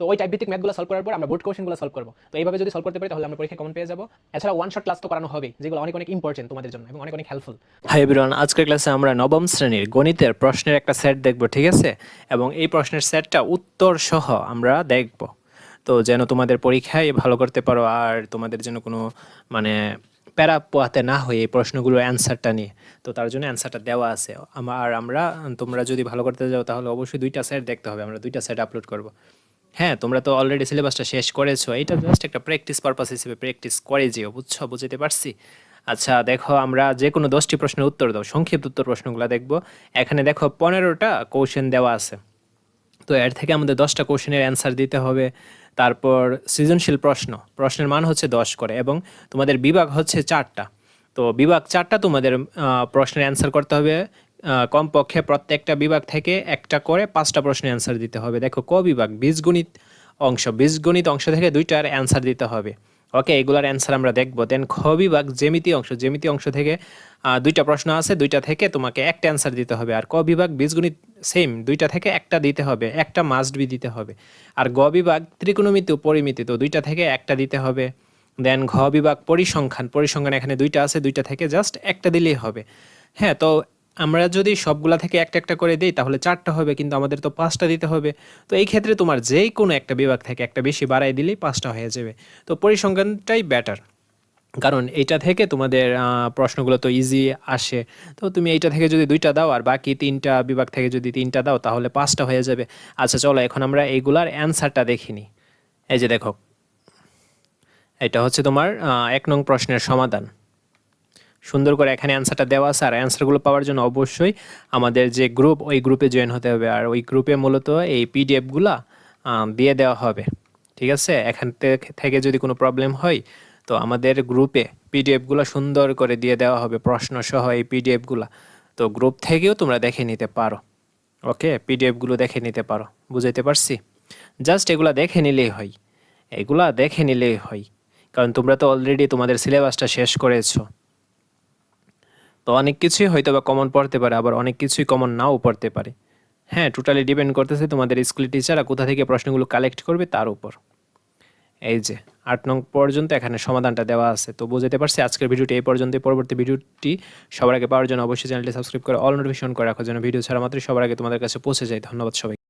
তো ওই টাইপ ভিত্তিক ম্যাথগুলো সলভ করার পর আমরা বোর্ড কোশ্চেনগুলো সলভ করব। তো এইভাবে যদি সলভ করতে পারি, তাহলে আমরা পরীক্ষা কমন পেয়ে যাব। এছাড়া ওয়ান শট ক্লাস তো করানো হবে যেগুলো অনেক অনেক ইম্পর্টেন্ট তোমাদের জন্য এবং অনেক অনেক হেল্পফুল হাই এভরিওয়ান আজকের ক্লাসে আমরা নবম শ্রেণির গণিতের প্রশ্নের একটা সেট দেখব, ঠিক আছে? এবং এই প্রশ্নের সেটটা উত্তর সহ আমরা দেখব। তো যেন তোমাদের পরীক্ষায় ভালো করতে পারো আর তোমাদের যেন কোনো মানে প্যারা পোয়াতে না হয়ে এই প্রশ্নগুলোর অ্যান্সারটা নিয়ে। তো তার জন্য অ্যান্সারটা দেওয়া আছে। আর আমরা, তোমরা যদি ভালো করতে যাও, তাহলে অবশ্যই দুইটা সেট দেখতে হবে। আমরা দুইটা সেট আপলোড করব। হ্যাঁ তোমরা তো অলরেডি সিলেবাসটা শেষ করেছ। এটা জাস্ট একটা প্র্যাকটিস পারপাস হিসেবে প্র্যাকটিস করে যেও, বুঝছ? বুঝতে পারছি? আচ্ছা দেখো, আমরা যে কোনো দশটি প্রশ্নের উত্তর দাও, সংক্ষিপ্ত উত্তর প্রশ্নগুলো দেখব। এখানে দেখো, পনেরোটা কোশ্চেন দেওয়া আছে। তো এর থেকে আমাদের দশটা কোশ্চেনের অ্যান্সার দিতে হবে। তারপর সৃজনশীল প্রশ্ন, প্রশ্নের মান হচ্ছে দশ করে এবং তোমাদের বিভাগ হচ্ছে চারটা। তো বিভাগ চারটা তোমাদের প্রশ্নের অ্যান্সার করতে হবে। কমপক্ষে প্রত্যেকটা বিভাগ থেকে একটা করে পাঁচটা প্রশ্নের অ্যান্সার দিতে হবে। দেখো, ক বিভাগ? বীজগণিত অংশ। বীজগণিত অংশ থেকে দুইটার অ্যান্সার দিতে হবে। ওকে, এগুলার অ্যান্সার আমরা দেখব। দেন খ বিভাগ, জ্যামিতি অংশ। জ্যামিতি অংশ থেকে দুইটা প্রশ্ন আছে, দুইটা থেকে তোমাকে একটা অ্যান্সার দিতে হবে। আর ক বিভাগ? বীজগণিত সেম দুইটা থেকে একটা দিতে হবে। একটা মাস্ট বি দিতে হবে। আর গ বিভাগ, ত্রিকোণমিতি ও পরিমিতি, তো দুইটা থেকে একটা দিতে হবে। দেন ঘ বিভাগ, পরিসংখ্যান। পরিসংখ্যান এখানে দুইটা আছে, দুইটা থেকে জাস্ট একটা দিলেই হবে। হ্যাঁ তো আমরা যদি সবগুলা থেকে একটা একটা করে দিই, তাহলে চারটা হবে, কিন্তু আমাদের তো পাঁচটা দিতে হবে। তো এই ক্ষেত্রে তোমার যেই কোনো একটা বিভাগ থেকে একটা বেশি বাড়াই দিলেই পাঁচটা হয়ে যাবে। তো পরিসংখ্যানটাই বেটার কারণ এইটা থেকে তোমাদের প্রশ্নগুলো তো ইজি আসে। তো তুমি এইটা থেকে যদি দুইটা দাও, আর বাকি তিনটা বিভাগ থেকে যদি তিনটা দাও, তাহলে পাঁচটা হয়ে যাবে। আচ্ছা চলো, এখন আমরা এইগুলার অ্যান্সারটা দেখিনি এই যে দেখো, এটা হচ্ছে তোমার এক নং প্রশ্নের সমাধান। সুন্দর করে এখানে অ্যান্সারটা দেওয়া আছে, আর অ্যান্সারগুলো পাওয়ার জন্য অবশ্যই আমাদের যে গ্রুপ ওই গ্রুপে জয়েন হতে হবে। আর ওই গ্রুপে মূলত এই পিডিএফগুলা দিয়ে দেওয়া হবে। ঠিক আছে? এখান থেকে- যদি কোনো প্রবলেম হয়, তো আমাদের গ্রুপে পিডিএফগুলো সুন্দর করে দিয়ে দেওয়া হবে প্রশ্ন সহ এই পিডিএফগুলা তো গ্রুপ থেকেও তোমরা দেখে নিতে পারো। ওকে পিডিএফগুলো দেখে নিতে পারো। বুঝাইতে পারছি? জাস্ট এগুলা দেখে নিলেই হয়। এগুলা দেখে নিলেই হয়। কারণ তোমরা তো অলরেডি তোমাদের সিলেবাসটা শেষ করেছ। তো অনেক কিছুই হয়তো বা কমন পড়তে পারে, আবার অনেক কিছুই কমন নাও পড়তে পারে। হ্যাঁ টোটালি ডিপেন্ড করতেছে তোমাদের স্কুল টিচাররা কোথা থেকে প্রশ্নগুলো কালেক্ট করবে তার উপর। এই যে, আট নং পর্যন্ত এখানে সমাধানটা দেওয়া আছে। তো বুঝতে পারছি আজকের ভিডিওটি এই পর্যন্ত পরবর্তী ভিডিওটি সবার আগে পাওয়ার জন্য অবশ্যই চ্যানেলটি সাবস্ক্রাইব করে অল নোটিফিকেশন করে রাখো যেন ভিডিও ছাড়া মাত্রই সবার আগে তোমাদের কাছে পৌঁছে যায়। ধন্যবাদ সবাই